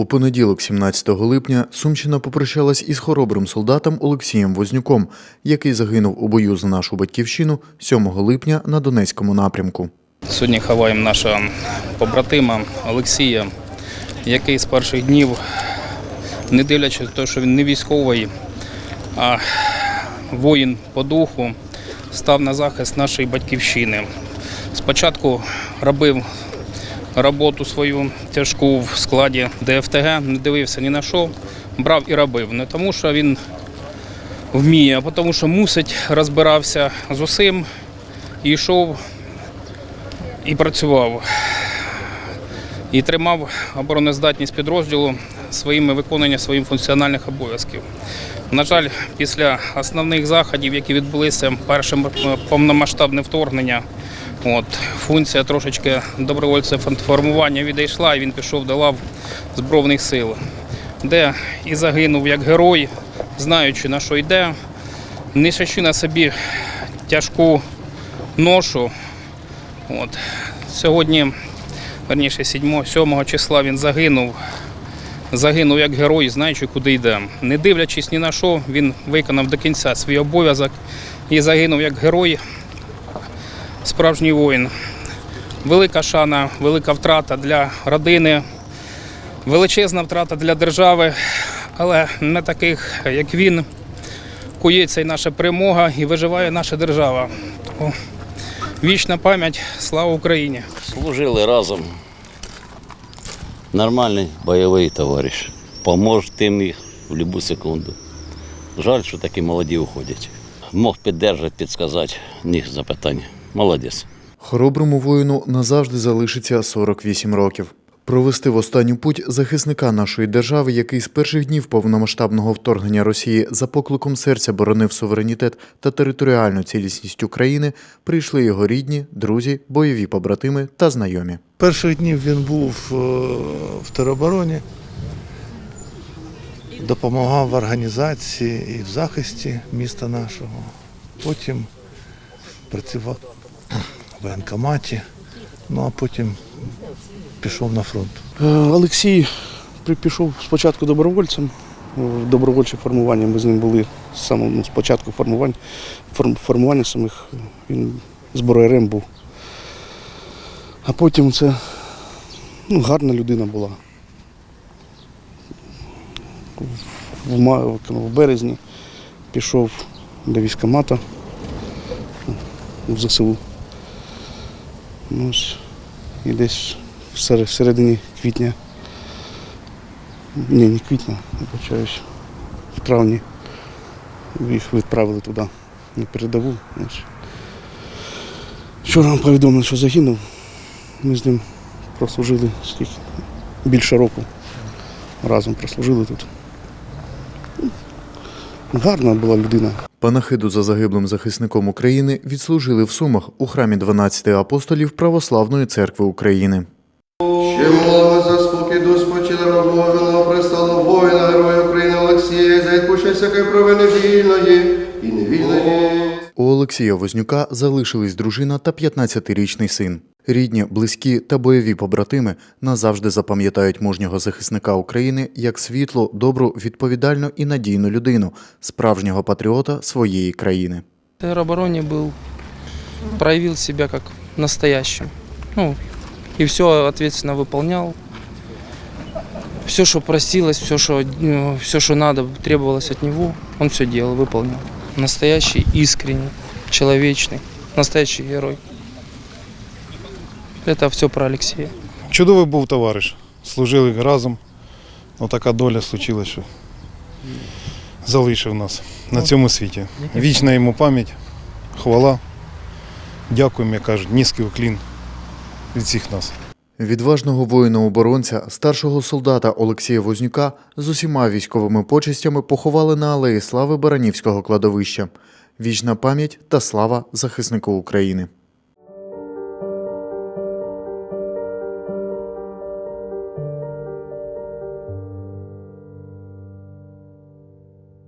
У понеділок, 17 липня, Сумщина попрощалась із хоробрим солдатом Олексієм Вознюком, який загинув у бою за нашу батьківщину 7 липня на Донецькому напрямку. Сьогодні ховаємо нашого побратима Олексія, який з перших днів, не дивлячись на те, що він не військовий, а воїн по духу, став на захист нашої батьківщини. Спочатку робив роботу свою тяжку в складі ДФТГ, не дивився ні на що, брав і робив. Не тому, що він вміє, а тому, що мусить, розбирався з усім і йшов і працював. І тримав обороноздатність підрозділу своїми виконанням своїх функціональних обов'язків. На жаль, після основних заходів, які відбулися першим е, повномасштабне вторгнення, от, функція трошечки добровольця формування відійшла, і він пішов до лав Збройних сил, де і загинув як герой, знаючи на що йде, несячи на собі тяжку ношу. От. Сьогодні, верніше, 7, 7 числа він загинув. Загинув як герой, знаючи, куди йде. Не дивлячись ні на що, він виконав до кінця свій обов'язок і загинув як герой, справжній воїн. Велика шана, велика втрата для родини, величезна втрата для держави, але не таких, як він, кується і наша перемога, і виживає наша держава. Тому Вічна пам'ять, слава Україні! Служили разом. Нормальний бойовий товариш. Поможе тим їх в будь-яку секунду. Жаль, що такі молоді уходять. Мог піддержати, підсказати, ніг запитання. Молодець. Хороброму воїну назавжди залишиться 48 років. Провести в останню путь захисника нашої держави, який з перших днів повномасштабного вторгнення Росії за покликом серця боронив суверенітет та територіальну цілісність України, прийшли його рідні, друзі, бойові побратими та знайомі. Перших днів він був е, в теробороні, допомагав в організації і в захисті міста нашого. Потім працював в воєнкоматі, ну а потім пішов на фронт. Е, Олексій пішов спочатку добровольцем. В добровольче формування ми з ним були з самого ну, спочатку формування, форм, формування самих. Він зброярем був. А потім це ну, гарна людина була. В, ма- в березні пішов до військкомата в ЗСУ. Ну, і десь в середині квітня. Ні, не квітня, вибачаюсь. В травні їх відправили туди на передову. Вчора нам повідомили, що загинув. Ми з ним прослужили скільки? Більше року. Разом прослужили тут. Ну, Гарна була людина. Панахиду за загиблим захисником України відслужили в Сумах у храмі 12 апостолів Православної церкви України. Ще молимо за спокій дух спочилого Божого престолу воїна, героя України Олексія, за відпущення всякої провини вільної і невільної. У Олексія Вознюка залишились дружина та 15-річний син. Рідні, близькі та бойові побратими назавжди запам'ятають мужнього захисника України як світлу, добру, відповідальну і надійну людину, справжнього патріота своєї країни. В теробороне был, проявил себя как настоящим. Ну, и все ответственно выполнял. Все, что просилось, все, что, ну, все, что надо, требовалось от него, он все делал, выполнял. Настоящий, искренний, человечный, настоящий герой. Это все про Алексея. Чудовий був товариш. Служили разом. Отака доля случилась, що залишив нас на цьому світі. Вічна йому пам'ять, хвала. Дякуємо, як кажуть, низький уклін від всіх нас. Відважного воїна-оборонця, старшого солдата Олексія Вознюка з усіма військовими почестями поховали на алеї слави Баранівського кладовища. Вічна пам'ять та слава захиснику України.